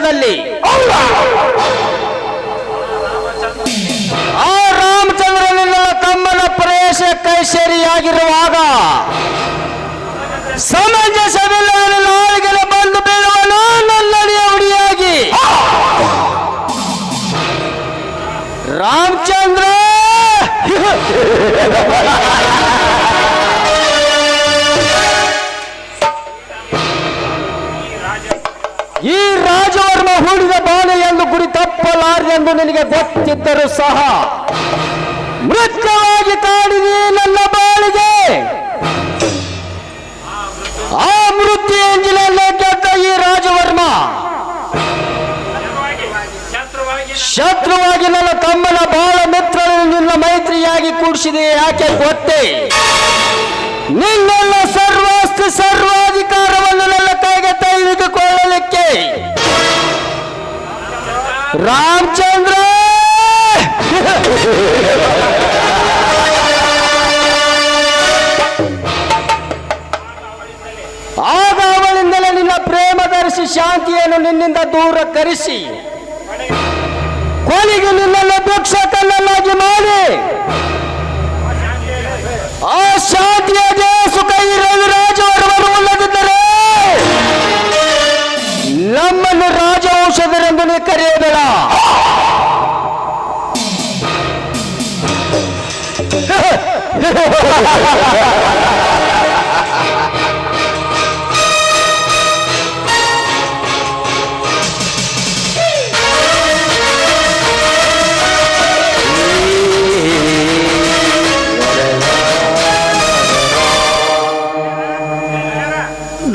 ಜಗದಲ್ಲಿ ಆ ರಾಮಚಂದ್ರನಿಂದ ತಮ್ಮನ ಪ್ರವೇಶ ಕೈಸೇರಿಯಾಗಿರುವಾಗ ಸಮಂಜಸವಿಲ್ಲದ ನಾಳಿಗೆ ಬಂದು ಬೀಳುವನು ನನ್ನಡಿಯ ಉಡಿಯಾಗಿ ರಾಮಚಂದ್ರ! ಈ ರಾಜವರ್ಮ ಹೂಡಿದ ಬಾಣ ಎಂದು ತಪ್ಪಲಾರದೆಂದು ನಿನಗೆ ಗೊತ್ತಿದ್ದರೂ ಸಹ ಮೃತ್ಯವಾಗಿ ಕಾಡಿದೆ ನನ್ನ ಬಾಳಿಗೆ. ಆ ಮೃತ್ಯು ಎಂಜಿಲಲ್ಲೇ ಗೆದ್ದ ಈ ರಾಜವರ್ಮ. ಶತ್ರುವಾಗಿ ನನ್ನ ತಮ್ಮನ ಬಾಳ ಮಿತ್ರರನ್ನು ನಿನ್ನ ಮೈತ್ರಿಯಾಗಿ ಕೂಡಿಸಿದೆ, ಯಾಕೆ ಗೊತ್ತೇ? ನಿನ್ನೆಲ್ಲ ಸರ್ವಾಸ್ತಿ ಸರ್ವಾಧಿಕಾರವನ್ನು ನನ್ನ ಕೈಗೆ ತೆಗೆದುಕೊಳ್ಳಲಿಕ್ಕೆ ರಾಮಚಂದ್ರ! ಆಗ ಅವಳಿಂದಲೇ ನಿನ್ನ ಪ್ರೇಮ ಧರಿಸಿ ಶಾಂತಿಯನ್ನು ನಿನ್ನಿಂದ ದೂರ ಕರೆಸಿ. ಕೊನೆಗೆ ನಿನ್ನನ್ನು ಭಿಕ್ಷಕನನ್ನಾಗಿ ಮಾಡಿ. ಆ ಶಾಂತಿಯ ಸುಖ ಈ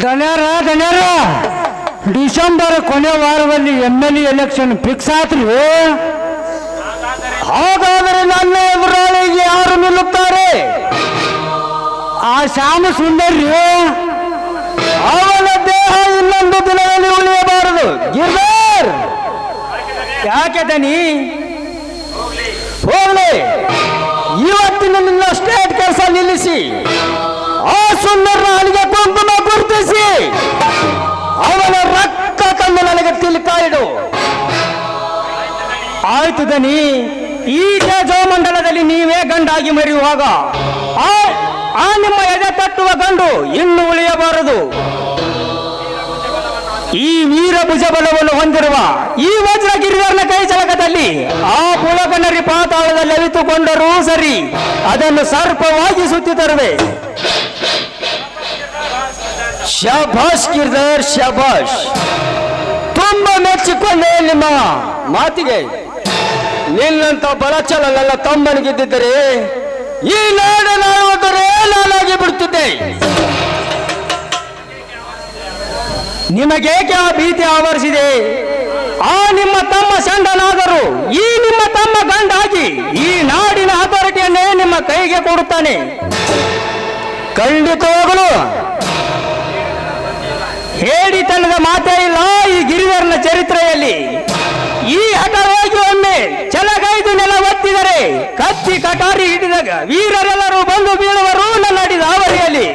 ದಣ್ಯಾರ ದಣ್ಯಾರ ಡಿಸೆಂಬರ್ ಕೊನೆ ವಾರದಲ್ಲಿ ಎಮ್ ಎಲ್ ಎಲೆಕ್ಷನ್ ಫಿಕ್ಸ್ ಆತ್ರಿ ಶ್ಯಾಮ ಸುಂದರ್ಯ ಅವನ ದೇಹ ಇನ್ನೊಂದು ದಿನದಲ್ಲಿ ಉಳಿಯಬಾರದು. ಗಿರ್ದಾರ್ ಯಾಕೆ ದನಿ ಹೋಗ್ಲಿ. ಇವತ್ತಿನ ನಿನ್ನ ಸ್ಟೇಟ್ ಕೆಲಸ ನಿಲ್ಲಿಸಿ. ಆ ಸುಂದರನ ಅಲ್ಲಿಗೆ ಕುಂಕುಮ ಗುರುತಿಸಿ. ಅವನ ರಕ್ತ ತಂದು ನನಗೆ ತಿಳ್ಕಾಯಿಡು ಆಯ್ತು ದನಿ ಈ ಮಂಡಲದಲ್ಲಿ ನೀವೇ ಗಂಡಾಗಿ ಮರೆಯುವಾಗ, ಆ ಆ ನಿಮ್ಮ ಎದೆ ತಟ್ಟುವ ಗಂಡು ಇನ್ನು ಉಳಿಯಬಾರದು. ಈ ವೀರ ಭುಜಬಲವನ್ನು ಹೊಂದಿರುವ ಈ ವಜ್ರ ಗಿರಿಧರನ ಕೈ ಚಳಕದಲ್ಲಿ ಆ ಪುಳಕನರಿ ಪಾತಾಳದಲ್ಲಿ ಅರಿತುಕೊಂಡರೂ ಸರಿ, ಅದನ್ನು ಸರ್ಪವಾಗಿ ಸುತ್ತಿ ತರುವೆ. ಶಭಾಷ್ ಗಿರಿಧರ್, ಶಭಾಷ್. ತುಂಬಾ ಮೆಚ್ಚಿಕೊಂಡೆ ನಿಮ್ಮ ಮಾತಿಗೆ. ನಿನ್ನಂತ ಬಲಚಲನೆಲ್ಲ ತಮ್ಮನಿಗಿದ್ದರೆ ಈ ಈ ನಾಡನಾಡುವುದರೆ ನಾನಾಗಿ ಬಿಡುತ್ತಿದ್ದೆ ನಿಮಗೇಕೆ ಆ ಭೀತಿ ಆವರಿಸಿದೆ? ಆ ನಿಮ್ಮ ತಮ್ಮ ಸಂಡನಾದರು, ಈ ನಿಮ್ಮ ತಮ್ಮ ಗಂಡಾಗಿ, ಈ ನಾಡಿನ ಅಥಾರಿಟಿಯನ್ನೇ ನಿಮ್ಮ ಕೈಗೆ ಕೊಡುತ್ತಾನೆ. ಖಂಡಿತವಾಗಲು ಹೇಳಿತನದ ಮಾತೇ ಇಲ್ಲ ಈ ಗಿರಿಧರನ ಚರಿತ್ರೆಯಲ್ಲಿ. ಈ ಹಠವಾಗಿ ಒಮ್ಮೆ ಚಲಗೈದು ನೆಲ ಒತ್ತಿದರೆ ಕತ್ತಿ ಕಟಾರಿ ಹಿಡಿದಾಗ ವೀರರೆಲ್ಲರೂ ಬಂದು ಬೀಳುವರು ನನ್ನಡಿದ ಅವರಿಯಲ್ಲಿ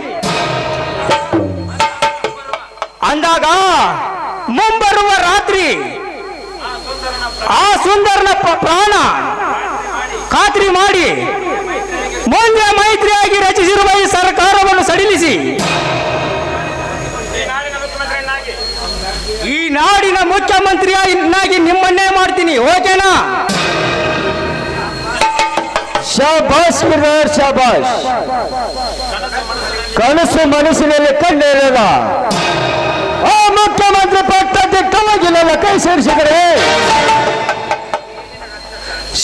ಅಂದಾಗ ಮುಂಬರುವ ರಾತ್ರಿ ಆ ಸುಂದರನ ಪ್ರಾಣ ಖಾತ್ರಿ ಮಾಡಿ ಮುಂದೆ ಮೈತ್ರಿಯಾಗಿ ರಚಿಸಿರುವ ಈ ಸರ್ಕಾರವನ್ನು ಸಡಿಲಿಸಿ ಈ ನಾಡಿನ ಮುಖ್ಯಮಂತ್ರಿಯನ್ನಾಗಿ ಈ ನಾಡಿನ ಮುಖ್ಯಮಂತ್ರಿಯಾಗಿ ನಿಮ್ಮನ್ನೇ ಮಾಡ್ತೀನಿ, ಓಕೆನಾ? ಶಭಾಷ್ ಗಿರ್ದಾರ್ ಶಭಾಷ್ ಕನಸು ಮನಸ್ಸಿನಲ್ಲಿ ಕಂಡಿರದ ಆ ಮುಖ್ಯಮಂತ್ರಿ ಪಟ್ಟ ಕಲಗಿಲ್ಲ ಕೈ ಸೇರಿಸಿದರೆ?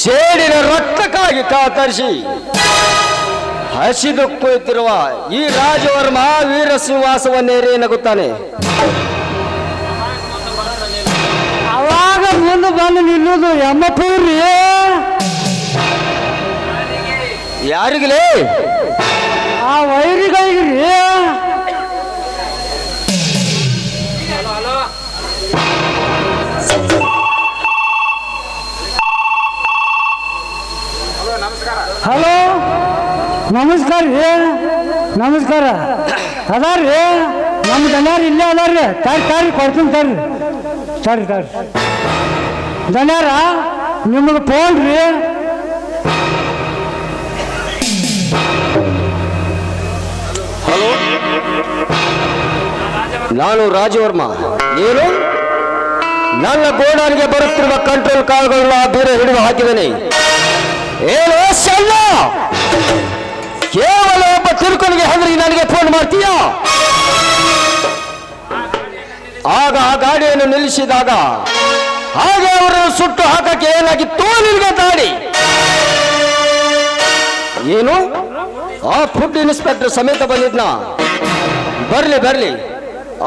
ಸೇಡಿನ ರಕ್ತಕ್ಕಾಗಿ ಕಾತರಿಸಿ ಹಸಿದು ಕುಳಿತಿರುವ ಈ ರಾಜವರ್ಮ ವೀರ ಸಿಂಹಾಸವನ್ನೇರಿ ನಗುತ್ತಾನೆ. ಬಂದು ನಿಲ್ಲುದು ಎಮ್ಮಪೂರ್ರಿ ಯಾರಿಗಲೇ? ಆ ವೈರಿಗಳಿಗ್ರಿ ಹಲೋ? ನಮಸ್ಕಾರ ರೀ. ನಮಸ್ಕಾರ. ಅದಾರ್ರಿ. ನಮ್ಮ ಜನ ಇಲ್ಲೇ ಅದಾರ್ರಿ. ತಾರಿ ತಾರಿ ಕೊಡ್ತೀನಿ ತರ್ರಿ ಸರಿ ತಾರಿ. ದನ್ಯಾರ ನಿಮಗೆ ಫೋನ್ ರೀ. ನಾನು ರಾಜವರ್ಮ. ಏನು ನನ್ನ ಗೋಡಾನಿಗೆ ಬರುತ್ತಿರುವ ಕಂಟ್ರೋಲ್ ಕಾಳುಗಳನ್ನ ಬೇರೆ ಹಿಡಿದು ಹಾಕಿದ್ದೇನೆ ಏನು, ಸಣ್ಣ? ಕೇವಲ ಒಬ್ಬ ತಿರುಕನಿಗೆ ಹೆದರಿ ನನಗೆ ಫೋನ್ ಮಾಡ್ತೀಯ? ಆಗ ಆ ಗಾಡಿಯನ್ನು ನಿಲ್ಲಿಸಿದಾಗ ಹಾಗೆ ಅವರನ್ನು ಸುಟ್ಟು ಹಾಕಕ್ಕೆ ಏನಾಗಿತ್ತು ನಿನಗೆ ತಾಡಿ ಏನು? ಆ ಫುಡ್ ಇನ್ಸ್ಪೆಕ್ಟರ್ ಸಮೇತ ಬಂದಿದ್ನ? ಬರ್ಲಿ ಬರ್ಲಿ.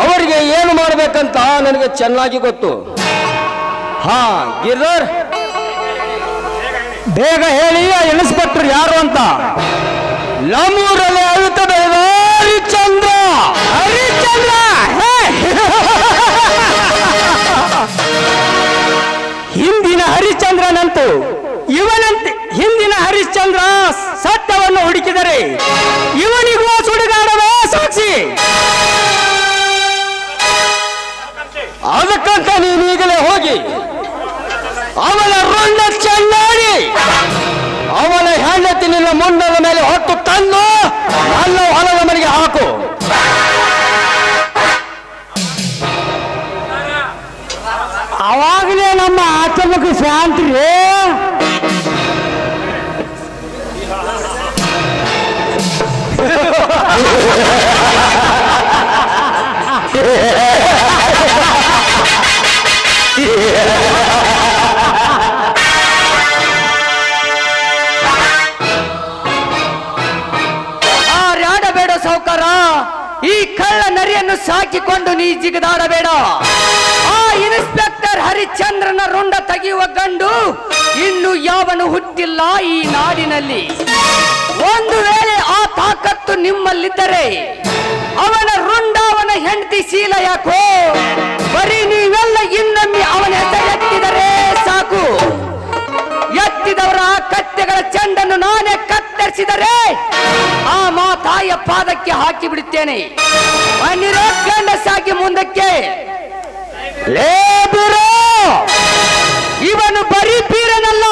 ಅವರಿಗೆ ಏನು ಮಾಡ್ಬೇಕಂತ ನನಗೆ ಚೆನ್ನಾಗಿ ಗೊತ್ತು. ಹಾ, ಗಿರ್ಧರ್. ಬೇಗ ಹೇಳಿ, ಆ ಇನ್ಸ್ಪೆಕ್ಟರ್ ಯಾರು ಅಂತ. ನಮ್ಮೂರಲ್ಲಿ ಅವಿತ ಹರಿಚಂದ್ರ ಹರಿಶ್ಚಂದ್ರ! ಹರಿಶ್ಚಂದ್ರನಂತೂ ಇವನಂತೆ ಹಿಂದಿನ ಹರಿಶ್ಚಂದ್ರ ಸತ್ಯವನ್ನು ಹುಡುಕಿದರೆ ಇವನಿಗೂ ಸುಡುಗಾಡವೇ ಸಾಕ್ಷಿ. ಅದಕ್ಕಂತ ನೀನೀಗಲೇ ಹೋಗಿ ಅವನ ರೊಂಡ ಚೆನ್ನಾಗಿ ಅವನ ಹೆಂಡತಿ ನಿನ್ನ ಮುಂಡದ ಮೇಲೆ ಹೊತ್ತು ತಂದು, ನನ್ನ ಹೊಲದ ಮನೆಗೆ ಹಾಕು. ಅವಾಗಲೇ ನಮ್ಮ ಆತಮಕ್ಕೆ ಶಾಂತಿ ಆಡಬೇಡ ಈ ಕಳ್ಳ ನರಿಯನ್ನು ಸಾಕಿಕೊಂಡು ನೀ ಜಿಗದಾಡಬೇಡ. ಆ ಇನ್ಸ್ಪೆಕ್ಟರ್ ಹರಿಚಂದ್ರನ ರುಂಡ ತೆಗೆಯುವ ಗಂಡು ಇನ್ನು ಯಾವನು ಹುಟ್ಟಿಲ್ಲ ಈ ನಾಡಿನಲ್ಲಿ. ಒಂದು ವೇಳೆ ಆ ತಾಕತ್ತು ನಿಮ್ಮಲ್ಲಿದ್ದರೆ ಅವನ ರುಂಡ, ಅವನ ಹೆಂಡತಿ ಶೀಲ ಯಾಕೋ? ಬರೀ ನೀವೆಲ್ಲ ಇನ್ನೊಮ್ಮೆ ಅವನ ಹೆಸರೆತ್ತಿದರೆ ಎತ್ತಿದವರ ಕತ್ತೆಗಳ ಚೆಂಡನ್ನು ನಾನೇ ಕತ್ತರಿಸಿದರೆ ಆ ಮಾತಾಯ ಪಾದಕ್ಕೆ ಹಾಕಿ ಬಿಡುತ್ತೇನೆ ಸಾಕಿ ಮುಂದಕ್ಕೆ! ಇವನು ಬರೀ ಪೀರನಲ್ಲ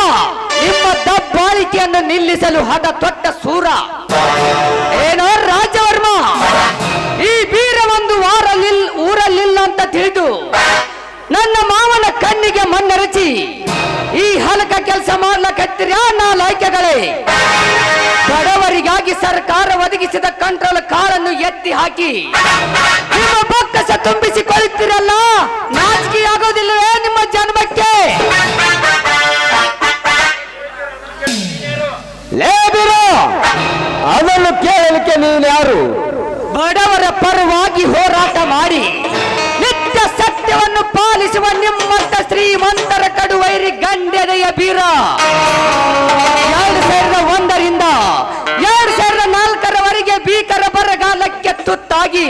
ನಿಮ್ಮ ದಬ್ಬಾಳಿಕೆಯನ್ನು ನಿಲ್ಲಿಸಲು ಹದ ತೊಟ್ಟ ಸೂರ. ಏನೋ ರಾಜವರ್ಮ, ಈ ಬೀರ ಒಂದು ವಾರ ಊರಲ್ಲಿಲ್ಲ ಅಂತ ತಿಳಿದು ನನ್ನ ಮಾವನ ಕಣ್ಣಿಗೆ ಮಣ್ಣೆರಚಿ. ಈ ಹಲಕ ಕೆಲಸ ಮಾಡ್ಲಕತ್ತಿರ ನಾ ಲೈಕೆಗಳೇ ಬಡವರಿಗಾಗಿ ಸರ್ಕಾರ ಒದಗಿಸಿದ ಕಂಟ್ರೋಲ್ ಕಾಳನ್ನು ಎತ್ತಿ ಹಾಕಿ. ನಿಮ್ಮ ಬೊಕ್ಕಸ ತುಂಬಿಸಿಕೊಳ್ಳುತ್ತೀರಲ್ಲ? ನಾಚಿಕೆ ಆಗೋದಿಲ್ಲವೇ ನಿಮ್ಮ ಜನ್ಮಕ್ಕೆ! ಅದನ್ನು ಕೇಳಲಿಕ್ಕೆ ನೀನು ಯಾರು? ಬಡವರ ಪರವಾಗಿ ಹೋರಾಟ ಮಾಡಿ. ನಿತ್ಯ ಸತ್ಯವನ್ನು ಪಾಲಿಸುವ ನಿಮ್ಮಂತ ಶ್ರೀಮಂತರ ಕಡುವೈರಿ ಗಂಡೆದೆಯ ಬೀರ. ಎರಡು ಸಾವಿರದ ಒಂದರಿಂದ ಎರಡು ಸಾವಿರದ ನಾಲ್ಕರವರೆಗೆ ಭೀಕರ ಬರಗಾಲಕ್ಕೆ ತುತ್ತಾಗಿ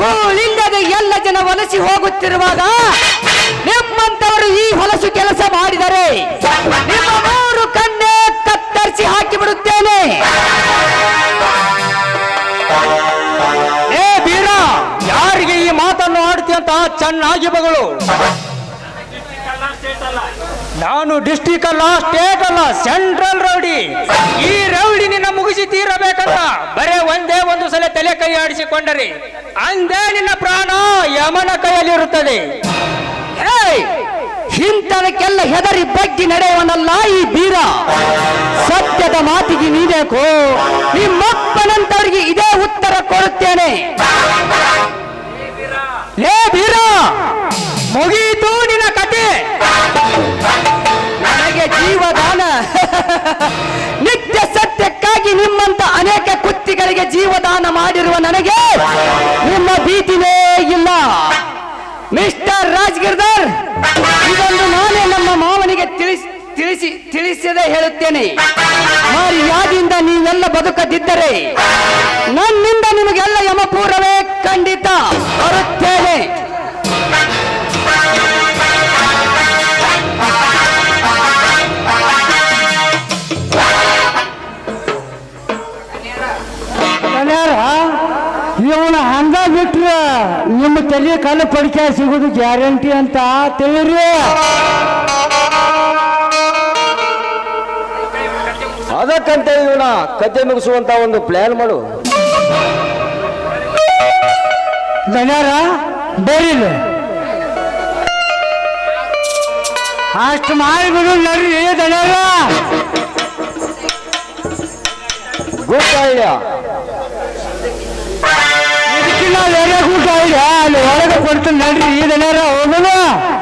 ಕೂಳಿಲ್ಲದೆ ಎಲ್ಲ ಜನ ವಲಸಿ ಹೋಗುತ್ತಿರುವಾಗ ನಿಮ್ಮಂತವರು ಈ ಹೊಲಸು ಕೆಲಸ ಮಾಡಿದರೆ ನಿಮ್ಮ ಮೂರು ಕಣ್ಣೆ ಕತ್ತರಿಸಿ ಹಾಕಿ ಬಿಡುತ್ತೇನೆ ಏ ಯಾರಿಗೆ ಈ ಮಾತನ್ನು ಆಡ್ತಿ ಅಂತ ಚೆನ್ನಾಗಿ ಬಗಳು ನಾನು ಡಿಸ್ಟಿಕ್ ಅಲ್ಲ ಸ್ಟೇಟ್ ಅಲ್ಲ ಸೆಂಟ್ರಲ್ ರೌಡಿ. ಈ ರೌಡಿ ನಿನ್ನ ಮುಗಿಸಿ ತೀರಬೇಕಲ್ಲ. ಬರೇ ಒಂದೇ ಒಂದು ಸಲ ತಲೆ ಕೈ ಆಡಿಸಿಕೊಂಡರೆ, ಅಂದೇ ನಿನ್ನ ಪ್ರಾಣ ಯಮನ ಕೈಯಲ್ಲಿರುತ್ತದೆ. ಹಿಂತನಕ್ಕೆಲ್ಲ ಹೆದರಿ ಬಗ್ಗಿ ನಡೆಯುವನಲ್ಲ ಈ ಬೀರ. ಸತ್ಯದ ಮಾತಿಗೆ ನೀಬೇಕು ನಿಮ್ಮಪ್ಪನಂತವರಿಗೆ ಇದೇ ಉತ್ತರ ಕೊಡುತ್ತೇನೆ. ಲೇ ಬೀರ, ಮುಗೀತು ನಿನ್ನ ಕತೆ. ನಿತ್ಯ ಸತ್ಯಕ್ಕಾಗಿ ನಿಮ್ಮಂತ ಅನೇಕ ಕುತ್ತಿಗಳಿಗೆ ಜೀವದಾನ ಮಾಡಿರುವ ನನಗೆ ನಿಮ್ಮ ಭೀತಿನೇ ಇಲ್ಲ. ಮಿಸ್ಟರ್ ರಾಜ್ಗಿರ್ದರ್, ಇದೊಂದು ನಾನೇ ನಮ್ಮ ಮಾವನಿಗೆ ತಿಳಿಸಿ ತಿಳಿಸಿ, ತಿಳಿಸದೆ ಹೇಳುತ್ತೇನೆ. ಮರ್ಯಾದಿಂದ ನೀವೆಲ್ಲ ಬದುಕದಿದ್ದರೆ ನನ್ನಿಂದ ನಿಮಗೆಲ್ಲ ಯಮಪೂರವೇ ಖಂಡಿತ ಬರುತ್ತೇನೆ. ನಿಮ್ಮ ತಲೆ ಕಾಲ ಪಡಿಕೆ ಸಿಗೋದು ಗ್ಯಾರಂಟಿ ಅಂತ ತಿಳಿರಿ. ಅದಕ್ಕಂತ ಇವನ ಕತೆ ಮುಗಿಸುವಂತ ಒಂದು ಪ್ಲಾನ್ ಮಾಡು. ದಣ್ಯಾರ ಬೇರಿಲ್ಲ ಅಷ್ಟು ಮಾಡಿಬಿಡು ನಡ್ರಿ ದಣ್ಯಾರ ಗುಡ್ ಐಡಿಯಾ ಇದಕ್ಕಿನ್ನ ಬೇರೆ ಕೂಟ ಇದೆ ಅಲ್ಲಿ ಒಳಗೆ ಕೊಡ್ತೀನಿ ನಡ್ರಿ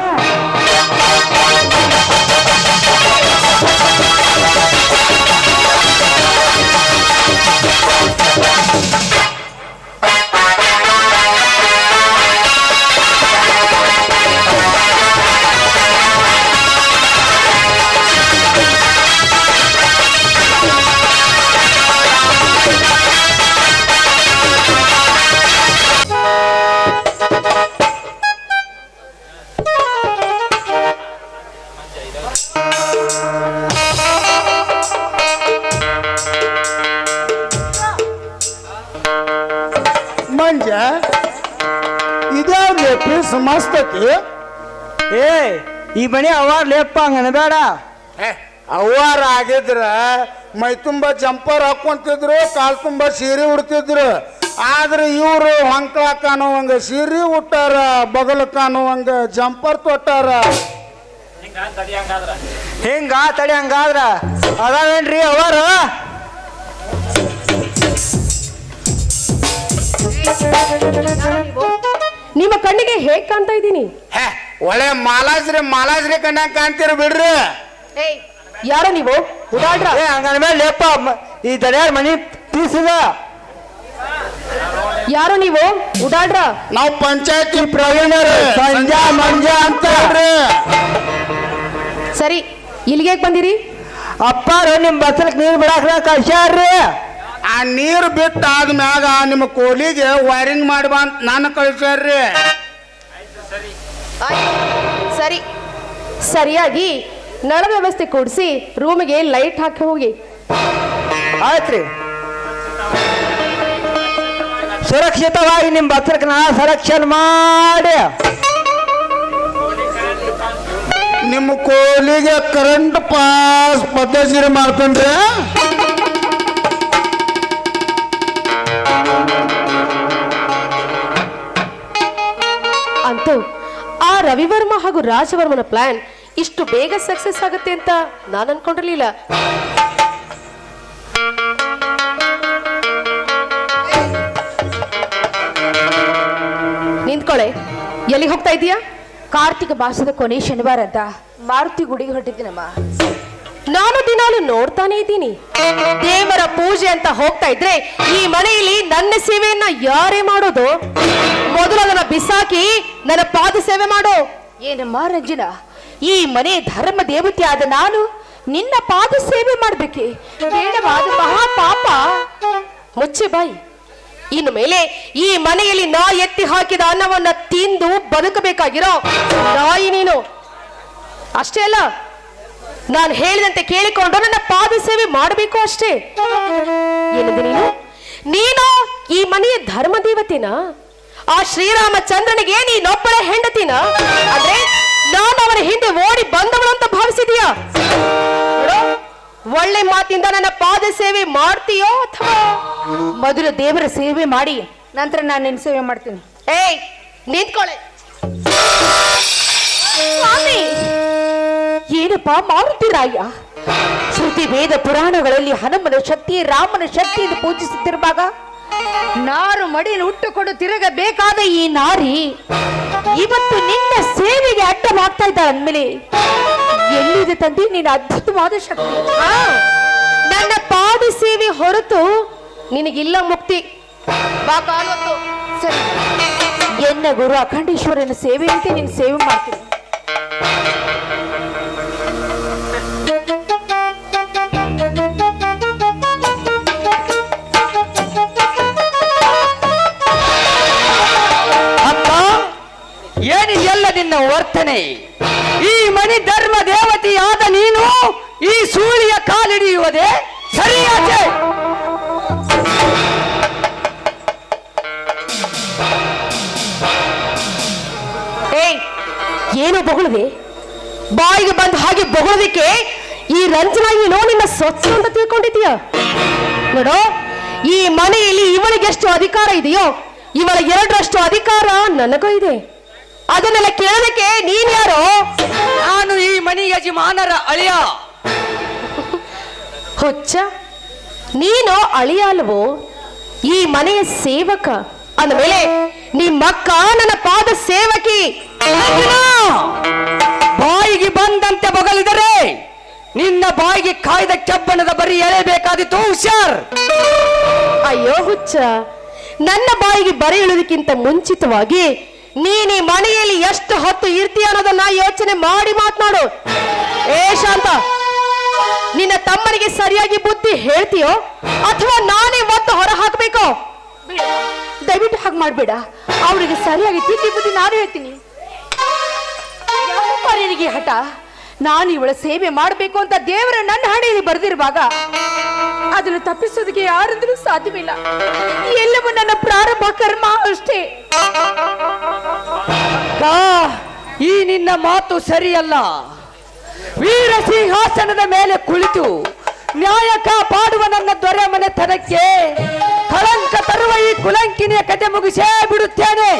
ಇದ್ಯಾವ್ದು ಪೀಸ್ ಮಸ್ತತಿ ಏ ಈ ಮನೆ ಅವಾರ್ ಲೇಪ್ಪ ಹಂಗನ ಬೇಡ. ಅವ್ವಾರ ಆಗಿದ್ರ ಮೈ ತುಂಬ ಜಂಪರ್ ಹಾಕೊಂತಿದ್ರು ಕಾಲ್ ತುಂಬ ಸೀರೆ ಉಡ್ತಿದ್ರು. ಆದ್ರೆ ಇವರು ಹೊಂಕ್ಳ ಕಾಣುವಂಗ ಸೀರೆ ಉಟ್ಟಾರ ಬಗಲ್ ಕಾಣುವಂಗ ಜಂಪರ್ ತೊಟ್ಟಾರ. ಹಿಂಗ ತಡಿಯಂಗಾದ್ರ ಹಿಂಗ ತಡಿ ಹಂಗಾದ್ರ. ಅದಾವೇನ್ರಿ ಅವಾರ ನಿಮ್ಮ ಕಣ್ಣಿಗೆ ಹೇಗ್ ಕಾಣ್ತಾ ಇದ್ದೀನಿ? ಹೇ ಒಳ್ಳೆ ಮಾಲಾಜ್ರಿ ಮಾಲಾಜ್ರಿ ಕಣ್ಣಾಗ ಕಾಣ್ತೀರ ಬಿಡ್ರಿ. ಯಾರ ನೀವು? ಉಡಾಡ್ರ ಏ ಹಂಗನ ಮೇಲೆ ಈ ದರ್ಯಾರ ಮನಿ ತೀಸಿದ ಯಾರು ನೀವು? ಉಡಾಡ್ರ ನಾವು ಪಂಚಾಯತಿ ಪ್ರವೀಣರು. ಸಂಜಾ ಮಂಜಾ ಅಂತ ಹೇಳ್ರಿ. ಸರಿ ಇಲ್ಲಿಗೆ ಬಂದಿರಿ. ಅಪ್ಪಾರು ನಿಮ್ ಬಸಲಕ್ ನೀರ್ ಬಿಡಾಕ್ರ ಕಳ್ಸ್ಯಾರ್ರಿ. ಆ ನೀರು ಬಿಟ್ಟು ಆದ್ಮ್ಯಾಗ ನಿಮ್ಮ ಕೋಲಿಗೆ ವೈರಿಂಗ್ ಮಾಡಿ ಬಾ ಅಂತ ನಾನು ಕಳಿಸ್ಯಾರ್ರಿ. ಸರಿ. ಸರಿಯಾಗಿ ನಳ ವ್ಯವಸ್ಥೆ ಕೊಡಿಸಿ ರೂಮಿಗೆ ಲೈಟ್ ಹಾಕಿ ಹೋಗಿ. ಆಯ್ತ್ರಿ. ಸುರಕ್ಷಿತವಾಗಿ ನಿಮ್ಮ ಭಕ್ತರಕ್ಕೆ ನಾ ಸಂರಕ್ಷಣೆ ಮಾಡಿ. ನಿಮ್ಮ ಕೋಲಿಗೆ ಕರೆಂಟ್ ಪಾಸ್ ಪದ್ಧತಿ ಮಾಡ್ಕೊಂಡ್ರೆ ರವಿವರ್ಮ ಹಾಗೂ ರಾಜವರ್ಮನ ಪ್ಲಾನ್ ಇಷ್ಟು ಬೇಗ ಸಕ್ಸಸ್ ಆಗುತ್ತೆ ಅಂತ ನಾನು ಅನ್ಕೊಂಡಿರ್ಲಿಲ್ಲ. ನಿಂತ್ಕೊಳೆ ಎಲ್ಲಿ ಹೋಗ್ತಾ ಇದೀಯಾ ಕಾರ್ತಿಕ ಭಾಷದ ಕೊನೆ ಶನಿವಾರ ಅಂತ ಮಾರುತಿ ಗುಡಿಗೆ ಹೊರಟಿದ್ದೀನಮ್ಮ ನಾನು ದಿನಾಲು ನೋಡ್ತಾನೆ ಇದ್ದೀನಿ. ದೇವರ ಪೂಜೆ ಅಂತ ಹೋಗ್ತಾ ಇದ್ರೆ ಈ ಮನೆಯಲ್ಲಿ ನನ್ನ ಸೇವೆಯನ್ನ ಯಾರೇ ಮಾಡೋದು? ಮೊದಲು ಅದನ್ನ ಬಿಸಾಕಿ ನನ್ನ ಪಾದ ಸೇವೆ ಮಾಡು. ಏನಮ್ಮ ರಂಜನ? ಈ ಮನೆ ಧರ್ಮ ದೇವತೆ ಆದ ನಾನು ನಿನ್ನ ಪಾದ ಸೇವೆ ಮಾಡ್ಬೇಕೆ? ಮಹಾ ಪಾಪ ಮುಚ್ಚೆ ಬಾಯಿ. ಇನ್ನು ಮೇಲೆ ಈ ಮನೆಯಲ್ಲಿ ನಾ ಎತ್ತಿ ಹಾಕಿದ ಅನ್ನವನ್ನ ತಿಂದು ಬದುಕಬೇಕಾಗಿರೋ ನಾಯಿ ನೀನು. ಅಷ್ಟೇ ಅಲ್ಲ, ನಾನು ಹೇಳಿದಂತೆ ಕೇಳಿಕೊಂಡು ನನ್ನ ಪಾದ ಸೇವೆ ಮಾಡಬೇಕು ಅಷ್ಟೇ. ಏನಂದೆ ನೀನು? ನೀನು ಈ ಮನೆಯ ಧರ್ಮ ದೇವತೆನಾ? ಆ ಶ್ರೀರಾಮಚಂದ್ರನಿಗೆ ನೀನೊಬ್ಬಳ ಹೆಂಡತಿನ? ಅಂದ್ರೆ ನಾನು ಅವನ ಹಿಂದೆ ಓಡಿ ಬಂದವಳು ಅಂತ ಭಾವಿಸಿದೀಯಾ? ಒಳ್ಳೆ ಮಾತಿಂದ ನನ್ನ ಪಾದ ಸೇವೆ ಮಾಡ್ತೀಯೋ ಅಥವಾ ಮೊದಲು ದೇವರ ಸೇವೆ ಮಾಡಿ ನಂತರ ನಾನು ನಿನ್ನ ಸೇವೆ ಮಾಡ್ತೀನಿ. ಏಯ್, ನಿಂತ್ಕೊಳ್ಳೆ. ಸ್ವಾಮಿ, ಏನಪ್ಪ ಮಾರುತಿರಾಯ ಶ್ರುತಿ ವೇದ ಪುರಾಣಗಳಲ್ಲಿ ಹನುಮನ ಶಕ್ತಿ, ರಾಮನ ಶಕ್ತಿ ಎಂದು ಪೂಜಿಸುತ್ತಿರುವಾಗ ನಾರು ಮಡಿನ ಉಟ್ಟುಕೊಂಡು ತಿರುಗಬೇಕಾದ ಈ ನಾರಿ ಇವತ್ತು ನಿನ್ನ ಸೇವೆಗೆ ಅಡ್ಡವಾಗ್ತಾ ಇದ್ದ ಅಂದ್ಮೇಲೆ ಎಲ್ಲಿದೆ ತಂದೆ ನೀನು ಅದ್ಭುತವಾದ ಶಕ್ತಿ? ನನ್ನ ಪಾದ ಸೇವೆ ಹೊರತು ನಿನಗಿಲ್ಲ ಮುಕ್ತಿ. ಸರಿ. ಎನ್ನ ಗುರು ಅಖಂಡೇಶ್ವರನ ಸೇವೆಯಂತೆ ನೀನು ಸೇವೆ ಮಾಡ್ತೀನಿ ಈ ಮಣಿ ಧರ್ಮ ದೇವತೆಯಾದ ನೀನು ಈ ಸೂಳಿಯ ಸರಿಯಾದ ಏ ಏನು ಬಹುಳದೆ ಬಾಯಿಗೆ ಬಂದ ಹಾಗೆ ಬಹುಳದಿಕ್ಕೆ ಈ ರಂಜನ ಏನೋ ನಿನ್ನ ಸ್ವಚ್ಛ ಅಂತ ತಿಳ್ಕೊಂಡಿದೀಯ ನೋಡೋ, ಈ ಮನೆಯಲ್ಲಿ ಇವಳಿಗೆಷ್ಟು ಅಧಿಕಾರ ಇದೆಯೋ, ಇವಳ ಎರಡರಷ್ಟು ಅಧಿಕಾರ ನನಗೂ ಇದೆ. ಅದನ್ನೆಲ್ಲ ಕೇಳೋದಕ್ಕೆ ನೀನ್ ಯಾರು? ನಾನು ಈ ಮನಿ ಯಜಮಾನರ ಅಳಿಯ. ಹುಚ್ಚ ನೀನು ಅಳಿಯ ಅಲ್ವೋ? ಈ ಮನೆಯ ಸೇವಕ. ಅಂದಮೇಲೆ ನಿಮ್ಮಕ್ಕ ನನ್ನ ಪಾದ ಸೇವಕಿ! ಬಾಯಿಗೆ ಬಂದಂತೆ ಬಗಲಿದರೆ ನಿನ್ನ ಬಾಯಿಗೆ ಕಾಯ್ದ ಕೆಬ್ಬಣದ ಬರಿ ಎಳೆಬೇಕಾದಿತ್ತು ಹುಷಾರ್. ಅಯ್ಯೋ ಹುಚ್ಚ ನನ್ನ ಬಾಯಿಗೆ ಬರೆಯುವುದಕ್ಕಿಂತ ಮುಂಚಿತವಾಗಿ ನೀನ್ ಈ ಮನೆಯಲ್ಲಿ ಎಷ್ಟು ಹೊತ್ತು ಇರ್ತೀಯ ಅನ್ನೋದನ್ನ ಯೋಚನೆ ಮಾಡಿ ಮಾತನಾಡು. ಏ ಶಾಂತ, ನಿನ್ನ ತಮ್ಮನಿಗೆ ಸರಿಯಾಗಿ ಬುದ್ಧಿ ಹೇಳ್ತೀಯೋ ಅಥವಾ ನಾನೇ ಒತ್ತು ಹೊರ ಹಾಕ್ಬೇಕೋ ದಯವಿಟ್ಟು ಹಾಗೆ ಮಾಡ್ಬೇಡ. ಅವರಿಗೆ ಸರಿಯಾಗಿ ತಿಂಡಿ ಬುದ್ಧಿ ನಾನು ಹೇಳ್ತೀನಿ. ಹಠ? ನಾನು ಇವಳ ಸೇವೆ ಮಾಡಬೇಕು ಅಂತ ದೇವರ ನನ್ನ ಹಣೆಯಲ್ಲಿ ಬರೆದಿರುವಾಗ ಅದನ್ನು ತಪ್ಪಿಸೋದಕ್ಕೆ ಯಾರಂದ್ರೂ ಸಾಧ್ಯವಿಲ್ಲ. ಎಲ್ಲವೂ ನನ್ನ ಪ್ರಾರಂಭ ಕರ್ಮ ಅಷ್ಟೇ. ಕಾ, ಈ ನಿನ್ನ ಮಾತು ಸರಿಯಲ್ಲ. ವೀರ ಸಿಂಹಾಸನದ ಮೇಲೆ ಕುಳಿತು ನ್ಯಾಯ ಕಾಪಾಡುವ ನನ್ನ ದೊರೆ ಮನೆತನಕ್ಕೆ ಕಳಂಕ ತರುವ ಈ ಕುಲಂಕಿನಿಯ ಕತೆ ಮುಗಿಸೇ ಬಿಡುತ್ತೇನೆ.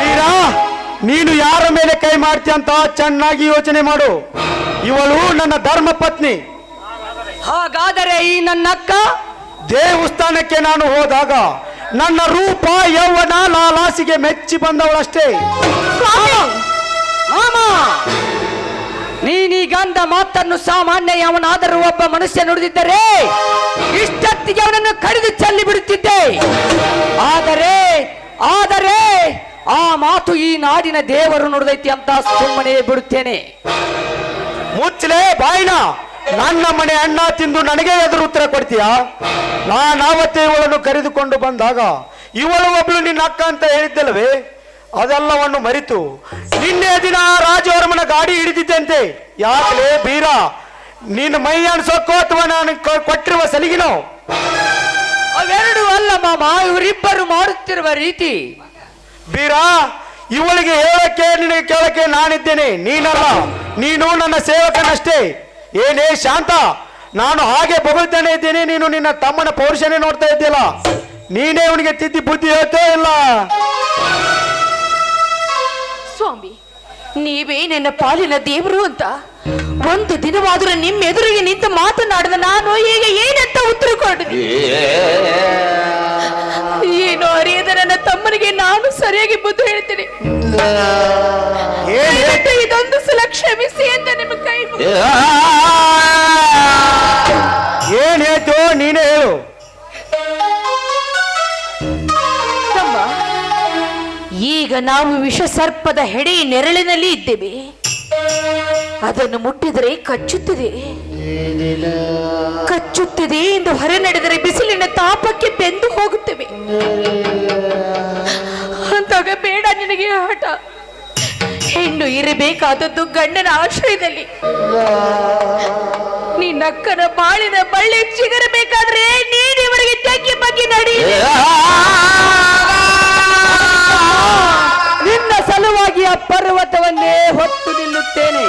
ವೀರ ನೀನು ಯಾರ ಮೇಲೆ ಕೈ ಮಾಡ್ತೀಯ ಅಂತ ಚೆನ್ನಾಗಿ ಯೋಚನೆ ಮಾಡು. ಇವಳು ನನ್ನ ಧರ್ಮ ಪತ್ನಿ. ಹಾಗಾದರೆ ಈ ನನ್ನ ಅಕ್ಕ? ದೇವಸ್ಥಾನಕ್ಕೆ ನಾನು ಹೋದಾಗ ನನ್ನ ರೂಪ ಯೌವನ ಲಾಲಾಸಿಗೆ ಮೆಚ್ಚಿ ಬಂದವಳಷ್ಟೇ. ಮಾಮ! ನೀನೀಗಂದ ಮಾತನ್ನು ಸಾಮಾನ್ಯ ಅವನಾದರೂ ಒಬ್ಬ ಮನುಷ್ಯ ನುಡಿದಿದ್ದರೆ ಇಷ್ಟೊತ್ತಿಗೆ ಅವನನ್ನು ಕಡಿದು ಚೆಲ್ಲಿ ಬಿಡುತ್ತಿದ್ದೆ. ಆದರೆ ಆದರೆ ಆ ಮಾತು ಈ ನಾಡಿನ ದೇವರು ನುಡಿದೈತಿ ಅಂತ ಸುಮ್ಮನೆ ಬಿಡುತ್ತೇನೆ. ಮುಚ್ಚಲೆ ಬಾಯಿನ, ನನ್ನ ಮನೆ ಅಣ್ಣ ತಿಂದು ನನಗೆ ಎದುರು ಉತ್ತರ ಕೊಡ್ತೀಯಾ? ನಾನಾವತ್ತೇ ಇವಳನ್ನು ಕರೆದುಕೊಂಡು ಬಂದಾಗ ಇವಳು ಒಬ್ಳು ನಿನ್ನ ಅಕ್ಕ ಅಂತ ಹೇಳಿದ್ದಲ್ವೇ ಅದೆಲ್ಲವನ್ನು ಮರಿತು ನಿನ್ನೆ ದಿನ ರಾಜವರ್ಮನ ಗಾಡಿ ಹಿಡಿದಿದ್ದಂತೆ. ಯಾಕಲೇ ಬೀರ ನಿನ್ನ ಮೈ ಅನ್ಸೋಕೋ ಅಥವಾ ನಾನು ಕೊಟ್ಟಿರುವ ಸಲಿಗಿನೋ? ಅವೆರಡು ಅಲ್ಲ ಮಾಮ, ಇವರಿಬ್ಬರು ಮಾಡುತ್ತಿರುವ ರೀತಿ. ಬೀರ ಇವಳಿಗೆ ಹೇಳಕ್ಕೆ, ನಿನಗೆ ಕೇಳಕ್ಕೆ ನಾನಿದ್ದೇನೆ. ನೀನಲ್ಲ, ನೀನು ನನ್ನ ಸೇವಕನಷ್ಟೇ. ಏನೇ ಶಾಂತ, ನಾನು ಹಾಗೆ ಬೊಗಳ್ತಾನೆ ಇದ್ದೇನೆ. ನೀನು ನಿನ್ನ ತಮ್ಮನ ಪೌರುಷನೇ ನೋಡ್ತಾ ಇದ್ದೀಯಲ್ಲ. ನೀನೇ ಅವನಿಗೆ ತಿದ್ದಿ ಬುದ್ಧಿ ಹೇಳ್ತೇ ಇಲ್ಲ. ಸ್ವಾಮಿ, ನೀವೇ ನನ್ನ ಪಾಲಿನ ದೇವರು ಅಂತ. ಒಂದು ದಿನವಾದರೂ ನಿಮ್ಮ ಎದುರಿಗೆ ನಿಂತು ಮಾತನಾಡಿದ ನಾನು ಈಗ ಏನಂತ ಉತ್ತರ ಕೊಡ್ತೀನಿ ಏನು ಅರಿಯದ ನನ್ನ ತಮ್ಮನಿಗೆ ನಾನು ಸರಿಯಾಗಿ ಬುದ್ಧಿ ಹೇಳ್ತೀನಿ. ಇದೊಂದು ಸಲ ಕ್ಷಮಿಸಿ ಅಂತ ನಿಮ್ಮ ಕೈ ಏನ್ ಹೇಳ್ತು ನೀನೇ ಹೇಳು. ಈಗ ನಾವು ವಿಷ ಸರ್ಪದ ಹೆಡೆ ನೆರಳಿನಲ್ಲಿ ಇದ್ದೇವೆ. ಅದನ್ನು ಮುಟ್ಟಿದರೆ ಕಚ್ಚುತ್ತದೆ. ಕಚ್ಚುತ್ತದೆ ಎಂದು ಹೊರ ನಡೆದರೆ ಬಿಸಿಲಿನ ತಾಪಕ್ಕೆ ಬೆಂದು ಹೋಗುತ್ತೇವೆ. ಅಂತಾಗ ಬೇಡ ನಿನಗೆ ಆಟ. ಹೆಣ್ಣು ಇರಬೇಕಾದದ್ದು ಗಂಡನ ಆಶ್ರಯದಲ್ಲಿ. ನಿನ್ನಕ್ಕನ ಬಾಳಿನ ಬಳ್ಳಿ ಚಿಗರಬೇಕಾದ್ರೆ ನೀನಿವರಿಗೆ ತಗ್ಗಿ ಬಗ್ಗೆ ನಡಿ. ನಿನ್ನ ಸಲುವಾಗಿ ಆ ಪರ್ವತವನ್ನೇ ಹೊತ್ತು ನಿಲ್ಲುತ್ತೇನೆ.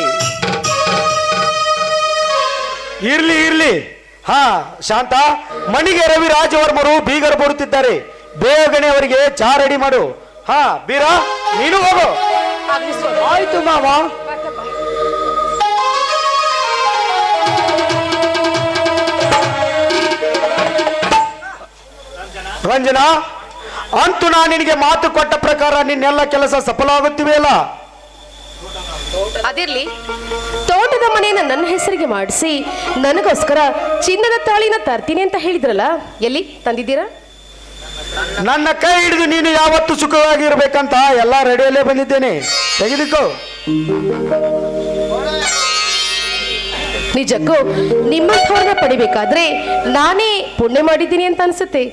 ಇರ್ಲಿ ಇರ್ಲಿ. ಹಾ, ಶಾಂತ. ಮಣಿಗೆ ರವಿ ರಾಜವರ್ಮರು ಬೀಗರು ಬರುತ್ತಿದ್ದಾರೆ. ಬೇಗನೆ ಅವರಿಗೆ ಚಾ ರೆಡಿ ಮಾಡು. ಹಾ, ಬೀರ, ನೀನು ಹೋಗು. ಆಯ್ತು ಮಾವ. ರಂಜನಾ, ಅಂತೂ ನಾ ನಿನಗೆ ಮಾತು ಕೊಟ್ಟ ಪ್ರಕಾರ ನಿನ್ನೆಲ್ಲ ಕೆಲಸ ಸಫಲ ಆಗುತ್ತಿವೆಯಲ್ಲ? ಅದಿರ್ಲಿ. ತೋಟದ ಮನೆಯನ್ನ ನನ್ನ ಹೆಸರಿಗೆ ಮಾಡಿಸಿ ನನಗೋಸ್ಕರ ಚಿನ್ನದ ತಾಳಿನ ತರ್ತೀನಿ ಅಂತ ಹೇಳಿದ್ರಲ್ಲ ಎಲ್ಲಿ ತಂದಿದ್ದೀರಾ? ನನ್ನ ಕೈ ಹಿಡಿದು ನೀನು ಯಾವತ್ತು ಸುಖವಾಗಿ ಇರಬೇಕಂತ ಎಲ್ಲ ರೆಡಿಯಲ್ಲೇ ಬಂದಿದ್ದೇನೆ. ತೆಗೆದುಕೋ. ನಿಜಕ್ಕೂ ನಿಮ್ಮಂಥವ್ರನ್ನ ಪಡಿಬೇಕಾದ್ರೆ ನಾನೇ ಪುಣ್ಯ ಮಾಡಿದ್ದೀನಿ ಅಂತ ಅನ್ಸುತ್ತೆ.